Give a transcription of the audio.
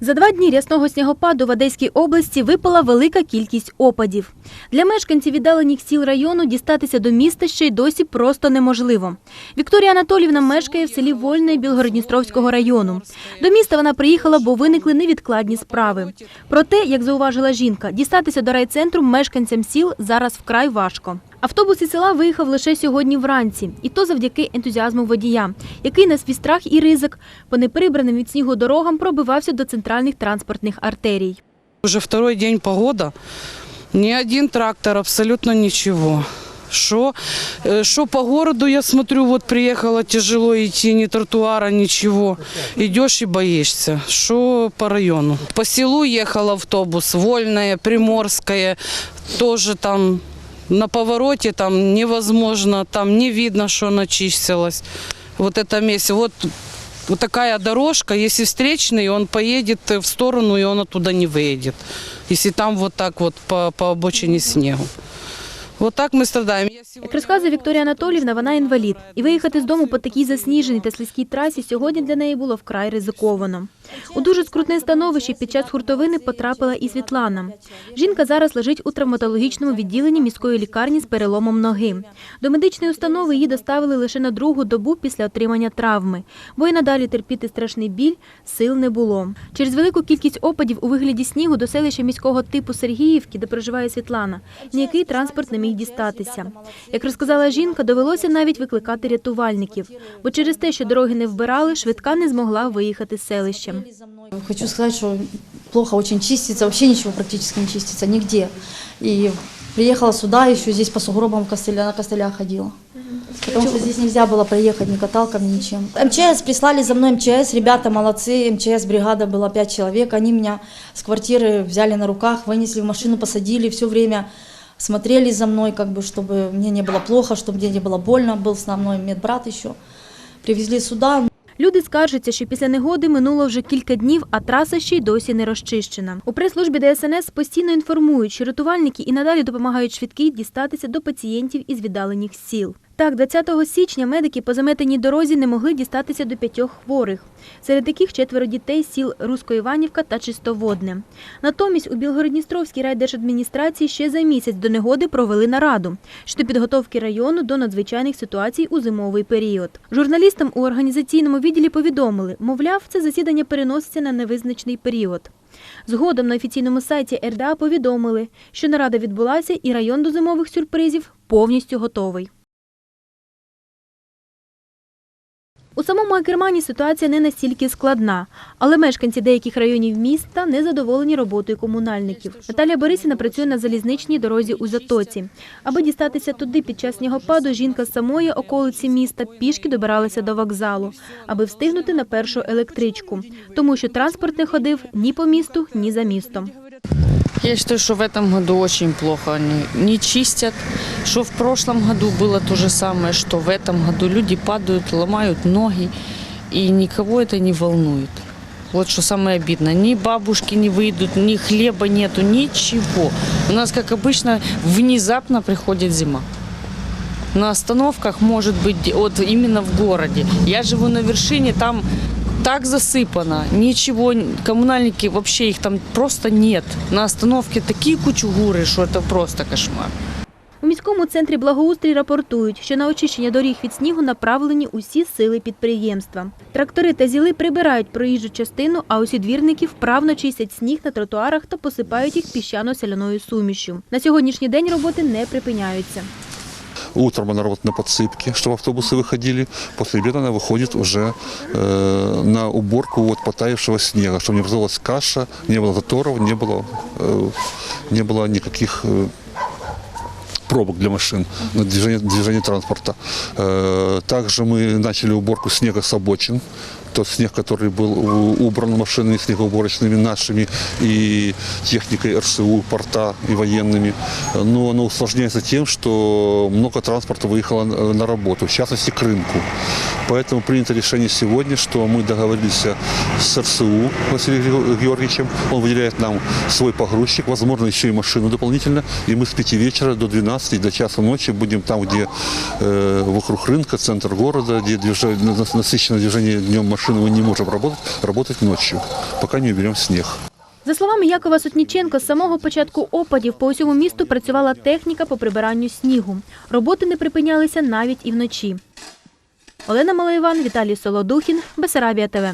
За два дні рясного снігопаду в Одеській області випала велика кількість опадів. Для мешканців віддалених сіл району дістатися до міста ще й досі просто неможливо. Вікторія Анатолівна мешкає в селі Вольне Білгородністровського району. До міста вона приїхала, бо виникли невідкладні справи. Проте, як зауважила жінка, дістатися до райцентру мешканцям сіл зараз вкрай важко. Автобус із села виїхав лише сьогодні вранці, і то завдяки ентузіазму водія, який на свій страх і ризик по неприбраним від снігу дорогам пробивався до центральних транспортних артерій. Уже второй день погода. Ни один трактор, абсолютно ничего. Что, э, что по городу, я смотрю, вот приехала тяжело идти, ни тротуара, ничего. Идешь и боишься. Что по району? По селу ехал автобус, Вольная, Приморская, тоже там на повороте там невозможно, там не видно, что она чистилась. Вот это место, вот вот такая дорожка, если встречный, он поедет в сторону, и он оттуда не выедет. Если там вот так вот по, по обочине снегу. Вот так мы страдаем. Я Як сегодня- розказує Вікторія Анатолівна, вона інвалід, і виїхати з дому по такій засніженій та слизькій трасі сьогодні для неї було вкрай ризиковано. У дуже скрутне становище під час хуртовини потрапила і Світлана. Жінка зараз лежить у травматологічному відділенні міської лікарні з переломом ноги. До медичної установи її доставили лише на другу добу після отримання травми, бо й надалі терпіти страшний біль сил не було. Через велику кількість опадів у вигляді снігу до селища міського типу Сергіївки, де проживає Світлана, ніякий транспорт не міг дістатися. Як розказала жінка, довелося навіть викликати рятувальників, бо через те, що дороги не вбирали, швидка не змогла виїхати з селища. Хочу сказать, что плохо очень чистится, вообще ничего практически не чистится, нигде. И приехала сюда, еще здесь по сугробам костыля, на костылях ходила. Потому что здесь нельзя было проехать ни каталком, ничем. МЧС прислали за мной МЧС, ребята молодцы, МЧС бригада была пять человек, они меня с квартиры взяли на руках, вынесли в машину, посадили, все время смотрели за мной, как бы, чтобы мне не было плохо, чтобы мне не было больно, был с мной медбрат еще. Привезли сюда, Люди скаржаться, що після негоди минуло вже кілька днів, а траса ще й досі не розчищена. У прес-службі ДСНС постійно інформують, що рятувальники і надалі допомагають швидкій дістатися до пацієнтів із віддалених сіл. Так, 20 січня медики по заметеній дорозі не могли дістатися до п'ятьох хворих. Серед яких четверо дітей з сіл Русько-Іванівка та Чистоводне. Натомість у Білгородністровській райдержадміністрації ще за місяць до негоди провели нараду щодо підготовки району до надзвичайних ситуацій у зимовий період. Журналістам у організаційному відділі повідомили, мовляв, це засідання переноситься на невизначений період. Згодом на офіційному сайті РДА повідомили, що нарада відбулася і район до зимових сюрпризів повністю готовий. У самому Акермані ситуація не настільки складна, але мешканці деяких районів міста не задоволені роботою комунальників. Наталія Борисівна працює на залізничній дорозі у Затоці. Аби дістатися туди під час снігопаду, жінка з самої околиці міста пішки добиралася до вокзалу, аби встигнути на першу електричку, тому що транспорт не ходив ні по місту, ні за містом. Я считаю, что в этом году очень плохо они не чистят. Что в прошлом году было то же самое, что в этом году люди падают, ломают ноги, и никого это не волнует. Вот что самое обидно. Ни бабушки не выйдут, ни хлеба нету, ничего. У нас, как обычно, внезапно приходит зима. На остановках может быть вот именно в городе. Я живу на вершине, там так засыпано, ничего, коммунальники вообще их там просто нет. На остановке такие кучугуры, что это просто кошмар. У міському центрі благоустрій рапортують, що на очищення доріг від снігу направлені усі сили підприємства. Трактори та зіли прибирають проїжджу частину, а усі двірники вправно чистять сніг на тротуарах та посипають їх піщано-соляною сумішю. На сьогоднішній день роботи не припиняються. Утром она работает на подсыпке, чтобы автобусы выходили. После обеда она выходит уже э, на уборку вот потаявшего снега, чтобы не образовалась каша, не было заторов, не было, э, не было никаких э, пробок для машин на движение, движение транспорта. Э, Также мы начали уборку снега с обочин. Тот снег, который был убран машинами снегоуборочными нашими и техникой РСУ, порта и военными. Но оно усложняется тем, что много транспорта выехало на- работу, в частности к рынку. Поэтому принято решение сегодня, что мы договорились с РСУ Василием Геор- Георгиевичем. Он выделяет нам свой погрузчик, возможно, еще и машину дополнительно. И мы с 5 вечера до 12, до часа ночи будем там, где э, вокруг рынка, центр города, где движение, насыщено движение днем машин, машины мы не можем работать, работать ночью, пока не уберем снег. За словами Якова Сотніченко, з самого початку опадів по усьому місту працювала техніка по прибиранню снігу. Роботи не припинялися навіть і вночі. Олена Малоїван, Віталій Солодухін, Бесарабія ТВ.